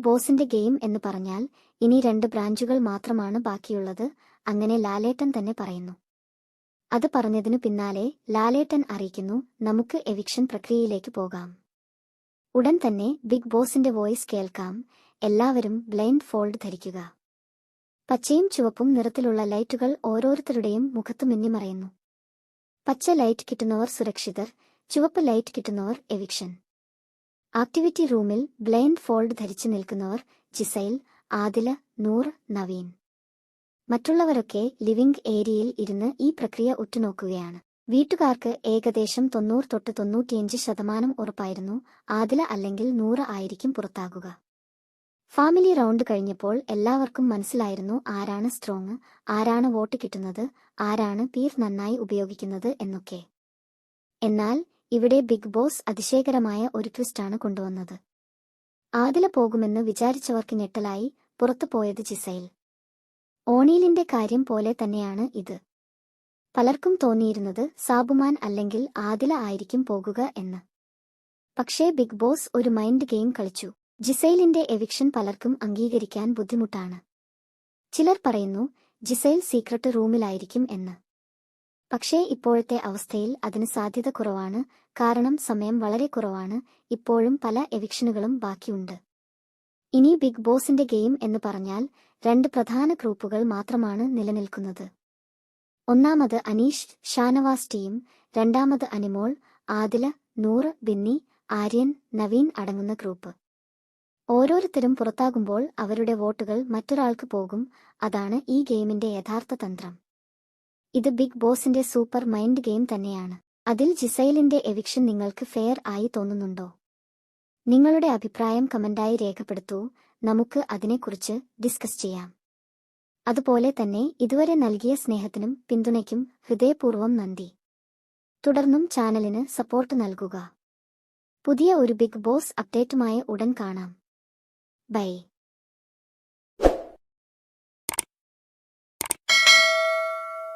ബോസിന്റെ ഗെയിം എന്ന് പറഞ്ഞാൽ ഇനി രണ്ട് ബ്രാഞ്ചുകൾ മാത്രമാണ് ബാക്കിയുള്ളത് അങ്ങനെ ലാലേട്ടൻ തന്നെ പറയുന്നു. അത് പറഞ്ഞതിനു പിന്നാലെ ലാലേട്ടൻ അറിയിക്കുന്നു നമുക്ക് എവിക്ഷൻ പ്രക്രിയയിലേക്ക് പോകാം. ഉടൻ തന്നെ ബിഗ് ബോസിന്റെ വോയിസ് കേൾക്കാം എല്ലാവരും ബ്ലൈൻഡ് ഫോൾഡ് ധരിക്കുക. പച്ചയും ചുവപ്പും നിറത്തിലുള്ള ലൈറ്റുകൾ ഓരോരുത്തരുടെയും മുഖത്ത് മിന്നിമറയുന്നു. പച്ച ലൈറ്റ് കിട്ടുന്നവർ സുരക്ഷിതർ ചുവപ്പ് ലൈറ്റ് കിട്ടുന്നവർ എവിക്ഷൻ. ആക്ടിവിറ്റി റൂമിൽ ബ്ലൈൻഡ് ഫോൾഡ് ധരിച്ചു നിൽക്കുന്നവർ ജിസൈൽ ആദില നൂർ നവീൻ. മറ്റുള്ളവരൊക്കെ ലിവിംഗ് ഏരിയയിൽ ഇരുന്ന് ഈ പ്രക്രിയ ഉറ്റുനോക്കുകയാണ്. വീട്ടുകാർക്ക് ഏകദേശം തൊണ്ണൂറ് തൊട്ട് തൊണ്ണൂറ്റിയഞ്ച് ശതമാനം ഉറപ്പായിരുന്നു ആദില അല്ലെങ്കിൽ നൂറ് ആയിരിക്കും പുറത്താകുക. ഫാമിലി റൗണ്ട് കഴിഞ്ഞപ്പോൾ എല്ലാവർക്കും മനസ്സിലായിരുന്നു ആരാണ് സ്ട്രോങ് ആരാണ് വോട്ട് കിട്ടുന്നത് ആരാണ് പീർ നന്നായി ഉപയോഗിക്കുന്നത് എന്നൊക്കെ. എന്നാൽ ഇവിടെ ബിഗ് ബോസ് അതിശയകരമായ ഒരു ട്വിസ്റ്റാണ് കൊണ്ടുവന്നത്. ആദില പോകുമെന്ന് വിചാരിച്ചവർക്ക് ഞെട്ടലായി പുറത്തു പോയത് ജിസൈൽ. ഓണീലിന്റെ കാര്യം പോലെ തന്നെയാണ് ഇത്. പലർക്കും തോന്നിയിരുന്നത് സാബുമാൻ അല്ലെങ്കിൽ ആദില ആയിരിക്കും പോകുക എന്ന്. പക്ഷേ ബിഗ് ബോസ് ഒരു മൈൻഡ് ഗെയിം കളിച്ചു. ജിസൈലിന്റെ എവിക്ഷൻ പലർക്കും അംഗീകരിക്കാൻ ബുദ്ധിമുട്ടാണ്. ചിലർ പറയുന്നു ജിസൈൽ സീക്രട്ട് റൂമിലായിരിക്കും എന്ന്. പക്ഷേ ഇപ്പോഴത്തെ അവസ്ഥയിൽ അതിന് സാധ്യത കുറവാണ്. കാരണം സമയം വളരെ കുറവാണ്. ഇപ്പോഴും പല എവിക്ഷനുകളും ബാക്കിയുണ്ട്. ഇനി ബിഗ് ബോസിന്റെ ഗെയിം എന്ന് പറഞ്ഞാൽ രണ്ട് പ്രധാന ഗ്രൂപ്പുകൾ മാത്രമാണ് നിലനിൽക്കുന്നത്. ഒന്നാമത് അനീഷ് ഷാനവാസ് ടീം. രണ്ടാമത് അനിമോൾ ആദില നൂറ് ബിന്നി ആര്യൻ നവീൻ അടങ്ങുന്ന ഗ്രൂപ്പ്. ഓരോരുത്തരും പുറത്താകുമ്പോൾ അവരുടെ വോട്ടുകൾ മറ്റൊരാൾക്ക് പോകും. അതാണ് ഈ ഗെയിമിന്റെ യഥാർത്ഥ തന്ത്രം. ഇത് ബിഗ് ബോസിന്റെ സൂപ്പർ മൈൻഡ് ഗെയിം തന്നെയാണ്. അതിൽ ജിസൈലിന്റെ എവിക്ഷൻ നിങ്ങൾക്ക് ഫെയർ ആയി തോന്നുന്നുണ്ടോ? നിങ്ങളുടെ അഭിപ്രായം കമന്റായി രേഖപ്പെടുത്തൂ. നമുക്ക് അതിനെക്കുറിച്ച് ഡിസ്കസ് ചെയ്യാം. അതുപോലെ തന്നെ ഇതുവരെ നൽകിയ സ്നേഹത്തിനും പിന്തുണയ്ക്കും ഹൃദയപൂർവം നന്ദി. തുടർന്നും ചാനലിന് സപ്പോർട്ട് നൽകുക. പുതിയ ഒരു ബിഗ് ബോസ് അപ്ഡേറ്റുമായി ഉടൻ കാണാം. ബൈ.